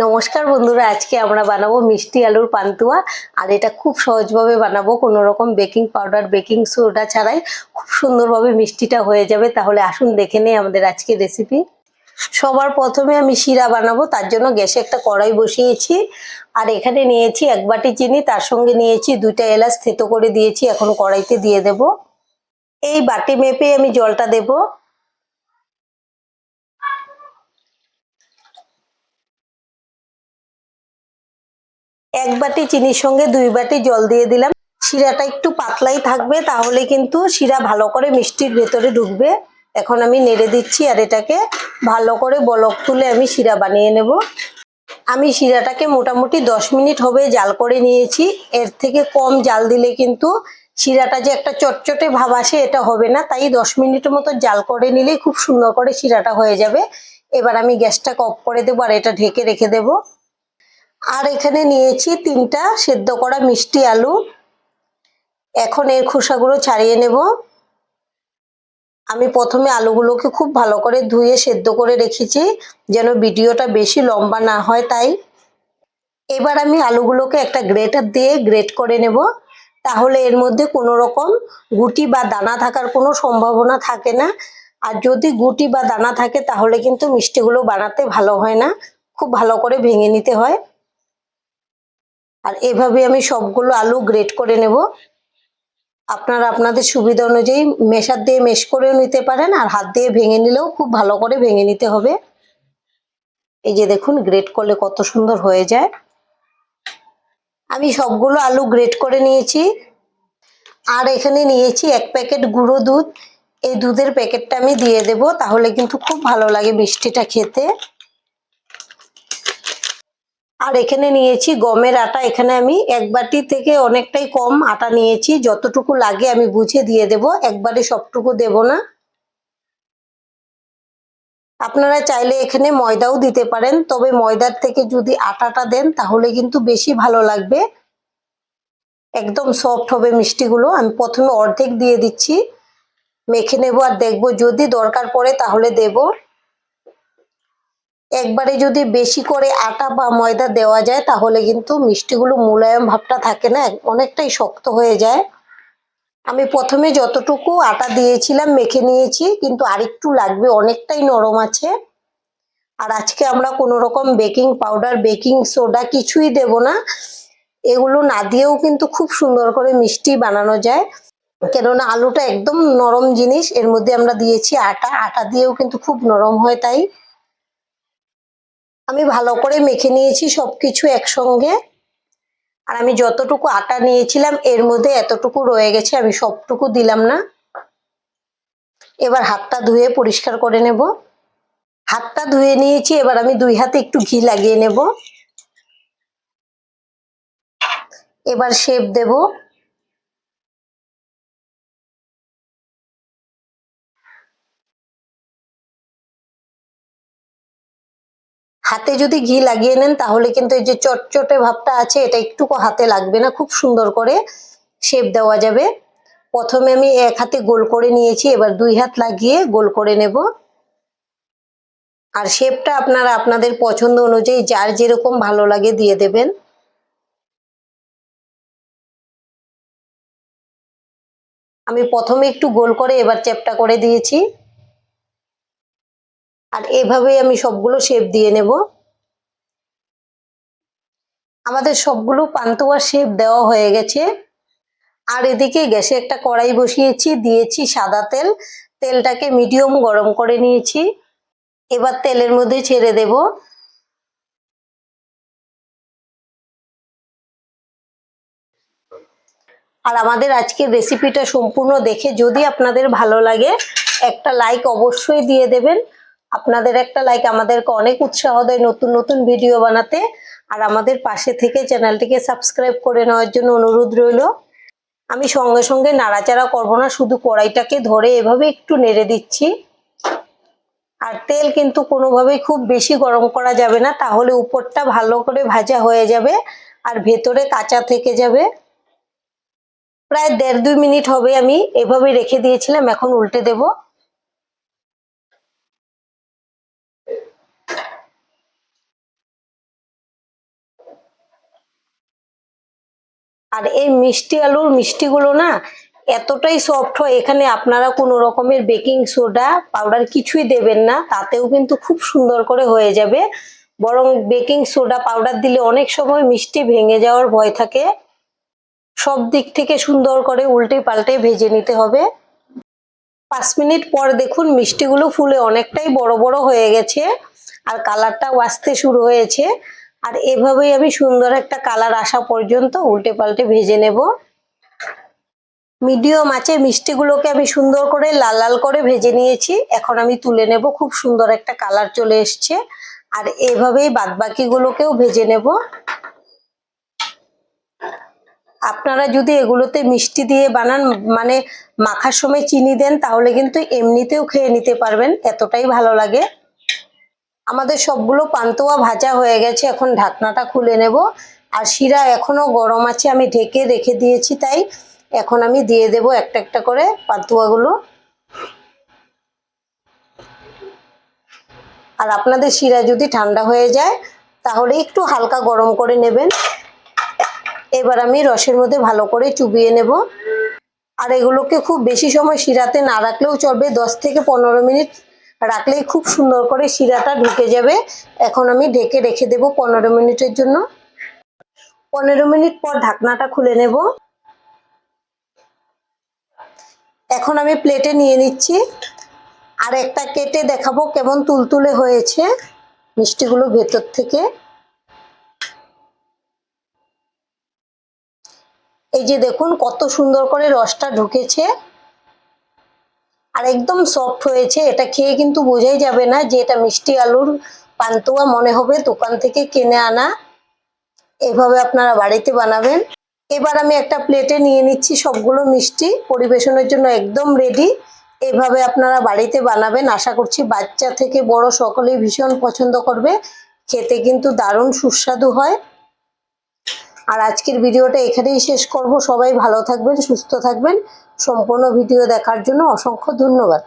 নমস্কার বন্ধুরা, আজকে আমরা বানাবো মিষ্টি আলুর পান্তুয়া, আর এটা খুব সহজভাবে বানাবো, কোনো রকম বেকিং পাউডার, বেকিং সোডা ছাড়াই খুব সুন্দরভাবে মিষ্টিটা হয়ে যাবে। তাহলে আসুন দেখে নেই আমাদের আজকের রেসিপি সবার প্রথমে আমি শিরা বানাবো, তার জন্য গ্যাসে একটা কড়াই বসিয়েছি, আর এখানে নিয়েছি এক বাটি চিনি, তার সঙ্গে নিয়েছি দুইটা এলাচ, থেতো করে দিয়েছি, এখন কড়াইতে দিয়ে দেব। এই বাটি মেপে আমি জলটা দেবো। এক বাটি চিনির সঙ্গে দুই বাটি জল দিয়ে দিলাম। শিরাটা একটু পাতলাই থাকবে, তাহলে কিন্তু শিরা ভালো করে মিষ্টির ভেতরে ঢুকবে। এখন আমি নেড়ে দিচ্ছি আর এটাকে ভালো করে বলক তুলে আমি শিরা বানিয়ে নেব। আমি শিরাটাকে মোটামুটি দশ মিনিট হবে জাল করে নিয়েছি। এর থেকে কম জাল দিলে কিন্তু শিরাটা যে একটা চটচটে ভাব আসে, এটা হবে না। তাই দশ মিনিটের মতো জাল করে নিলেই খুব সুন্দর করে শিরাটা হয়ে যাবে। এবার আমি গ্যাসটাকে অফ করে দেবো আর এটা ঢেকে রেখে দেবো। আর এখানে নিয়েছি তিনটা সেদ্ধ করা মিষ্টি আলু। এখন এর খোসাগুলো ছাড়িয়ে নেব। আমি প্রথমে আলুগুলোকে খুব ভালো করে ধুয়ে সেদ্ধ করে রেখেছি, যেন ভিডিওটা বেশি লম্বা না হয় তাই। এবার আমি আলুগুলোকে একটা গ্রেটার দিয়ে গ্রেট করে নেব। তাহলে এর মধ্যে কোনো রকম গুটি বা দানা থাকার কোনো সম্ভাবনা থাকে না। আর যদি গুটি বা দানা থাকে, তাহলে কিন্তু মিষ্টিগুলো বানাতে ভালো হয় না। খুব ভালো করে ভেঙে নিতে হয়। আর এভাবে আমি সবগুলো আলু গ্রেট করে নেব। আপনারা আপনাদের সুবিধা অনুযায়ী মেশার দিয়ে মেশ করেও নিতে পারেন আর হাত দিয়ে ভেঙে নিলেও খুব ভালো করে ভেঙে নিতে হবে। এই যে দেখুন গ্রেট করলে কত সুন্দর হয়ে যায়। আমি সবগুলো আলু গ্রেট করে নিয়েছি। আর এখানে নিয়েছি এক প্যাকেট গুঁড়ো দুধ। এই দুধের প্যাকেটটা আমি দিয়ে দেব, তাহলে কিন্তু খুব ভালো লাগে মিষ্টিটা খেতে। আর এখানে নিয়েছি গমের আটা। এখানে আমি এক বাটি থেকে অনেকটাই কম আটা নিয়েছি। যতটুকু লাগে আমি বুঝে দিয়ে দেব। একবারে সবটুকু দেব না। আপনারা চাইলে এখানে ময়দাও দিতে পারেন। তবে ময়দার থেকে যদি আটাটা দেন, তাহলে কিন্তু বেশি ভালো লাগবে। একদম সফট হবে মিষ্টিগুলো। আমি প্রথমে অর্ধেক দিয়ে দিচ্ছি। মেখে নেব আর দেখব। যদি দরকার পড়ে, তাহলে দেবো। একবারে যদি বেশি করে আটা বা ময়দা দেওয়া যায়, তাহলে কিন্তু মিষ্টিগুলো মোলায়েম ভাবটা থাকে না, অনেকটাই শক্ত হয়ে যায়। আমি প্রথমে যতটুকু আটা দিয়েছিলাম মেখে নিয়েছি, কিন্তু আরেকটু লাগবে, অনেকটাই নরম আছে। আর আজকে আমরা কোনো রকম বেকিং পাউডার, বেকিং সোডা কিছুই দেব না। এগুলো না দিয়েও কিন্তু খুব সুন্দর করে মিষ্টি বানানো যায়। কেননা আলুটা একদম নরম জিনিস, এর মধ্যে আমরা দিয়েছি আটা। আটা দিয়েও কিন্তু খুব নরম হয় তাই। আমি ভালো করে মেখে নিয়েছি সব কিছু একসঙ্গে। আর আমি যতটুকু আটা নিয়েছিলাম, এর মধ্যে এতটুকু রয়ে গেছে, আমি সবটুকু দিলাম না। এবার হাতটা ধুয়ে পরিষ্কার করে নেব। হাতটা ধুয়ে নিয়েছি, এবার আমি দুই হাতে একটু ঘি লাগিয়ে নেব। এবার শেপ দেবো। হাতে যদি ঘি লাগিয়ে নেন, তাহলে কিন্তু এই যে চটচটে ভাবটা আছে, এটা একটুকু হাতে লাগবে না, খুব সুন্দর করে শেপ দেওয়া যাবে। প্রথমে আমি এক হাতে গোল করে নিয়েছি, এবার দুই হাত লাগিয়ে গোল করে নেব। আর শেপটা আপনারা আপনাদের পছন্দ অনুযায়ী যার যেরকম ভালো লাগে দিয়ে দেবেন। আমি প্রথমে একটু গোল করে এবার চ্যাপটা করে দিয়েছি। আর এভাবেই আমি সবগুলো শেপ দিয়ে নেব। আমাদের সবগুলো পান্তুয়া শেপ দেওয়া হয়ে গেছে। আর এদিকে গ্যাসে একটা কড়াই বসিয়েছি, দিয়েছি সাদা তেল। তেলটাকে মিডিয়াম গরম করে নিয়েছি। এবার তেলের মধ্যে ছেড়ে দেব। আর আমাদের আজকের রেসিপিটা সম্পূর্ণ দেখে যদি আপনাদের ভালো লাগে, একটা লাইক অবশ্যই দিয়ে দেবেন। আপনাদের একটা লাইক আমাদেরকে অনেক উৎসাহ দেয় নতুন নতুন ভিডিও বানাতে। আর আমাদের পাশে থেকে চ্যানেলটিকে সাবস্ক্রাইব করে নেওয়ার জন্য অনুরোধ রইল। আমি সঙ্গে সঙ্গে নাড়াচাড়া করব না, শুধু কড়াইটাকে ধরে এভাবে একটু নেড়ে দিচ্ছি। আর তেল কিন্তু কোনোভাবেই খুব বেশি গরম করা যাবে না, তাহলে উপরটা ভালো করে ভাজা হয়ে যাবে আর ভেতরে কাঁচা থেকে যাবে। প্রায় দেড় দুই মিনিট হবে আমি এভাবে রেখে দিয়েছিলাম, এখন উল্টে দেবো। আর এই মিষ্টি আলুর মিষ্টিগুলো না এতটাই সফট হয়, এখানে আপনারা কোনো রকমের বেকিং সোডা পাউডার কিছুই দেবেন না, তাতেও কিন্তু খুব সুন্দর করে হয়ে যাবে। বরং বেকিং সোডা পাউডার দিলে অনেক সময় মিষ্টি ভেঙে যাওয়ার ভয় থাকে। সব দিক থেকে সুন্দর করে উল্টে পাল্টে ভেজে নিতে হবে। পাঁচ মিনিট পর দেখুন মিষ্টিগুলো ফুলে অনেকটাই বড় বড় হয়ে গেছে, আর কালারটাও আসতে শুরু হয়েছে। আর এভাবেই আমি সুন্দর একটা কালার আসা পর্যন্ত উল্টে পাল্টে ভেজে নেব। মিডিয়াম আঁচে মিষ্টিগুলোকে আমি সুন্দর করে লাল লাল করে ভেজে নিয়েছি। এখন আমি তুলে নেব, খুব সুন্দর একটা কালার চলে এসছে। আর এভাবেই বাদবাকিগুলোকেও ভেজে নেব। আপনারা যদি এগুলোতে মিষ্টি দিয়ে বানান মানে মাখার সময় চিনি দেন, তাহলে কিন্তু এমনিতেও খেয়ে নিতে পারবেন, এতটাই ভালো লাগে। আমাদের সবগুলো পান্তুয়া ভাজা হয়ে গেছে, এখন ঢাকনাটা খুলে নেব। আর শিরা এখনও গরম আছে, আমি ঢেকে রেখে দিয়েছি, তাই এখন আমি দিয়ে দেব একটা একটা করে পান্তুয়াগুলো। আর আপনাদের শিরা যদি ঠান্ডা হয়ে যায়, তাহলে একটু হালকা গরম করে নেবেন। এবার আমি রসের মধ্যে ভালো করে চুবিয়ে নেব। আর এগুলোকে খুব বেশি সময় শিরাতে না রাখলেও চলবে, দশ থেকে পনেরো মিনিট রাখলেই খুব সুন্দর করে শিরাটা ঢুকে যাবে। এখন আমি ঢেকে রেখে দেব পনেরো মিনিটের জন্য। পনেরো মিনিট পর ঢাকনাটা খুলে নেব। এখন আমি প্লেটে নিয়ে নিচ্ছি। আর একটা কেটে দেখাবো কেমন তুলতুলে হয়েছে মিষ্টিগুলো ভেতর থেকে। এই যে দেখুন, কত সুন্দর করে রসটা ঢুকেছে। আর একদম সফট হয়েছে, এটা খেয়ে কিন্তু বোঝাই যাবে না যে এটা মিষ্টি আলুর পান্তুয়া মনে হবে দোকান থেকে কিনে আনা। এভাবে আপনারা বাড়িতে বানাবেন। এবার আমি একটা প্লেটে নিয়ে নিচ্ছি সবগুলো মিষ্টি, পরিবেশনের জন্য একদম রেডি এভাবে আপনারা বাড়িতে বানাবেন। আশা করছি বাচ্চা থেকে বড় সকলেই ভীষণ পছন্দ করবে। খেতে কিন্তু দারুণ সুস্বাদু হয়। আর আজকের ভিডিওটা এখানেই শেষ করব। সবাই ভালো থাকবেন, সুস্থ থাকবেন। সম্পূর্ণ ভিডিও দেখার জন্য অসংখ্য ধন্যবাদ।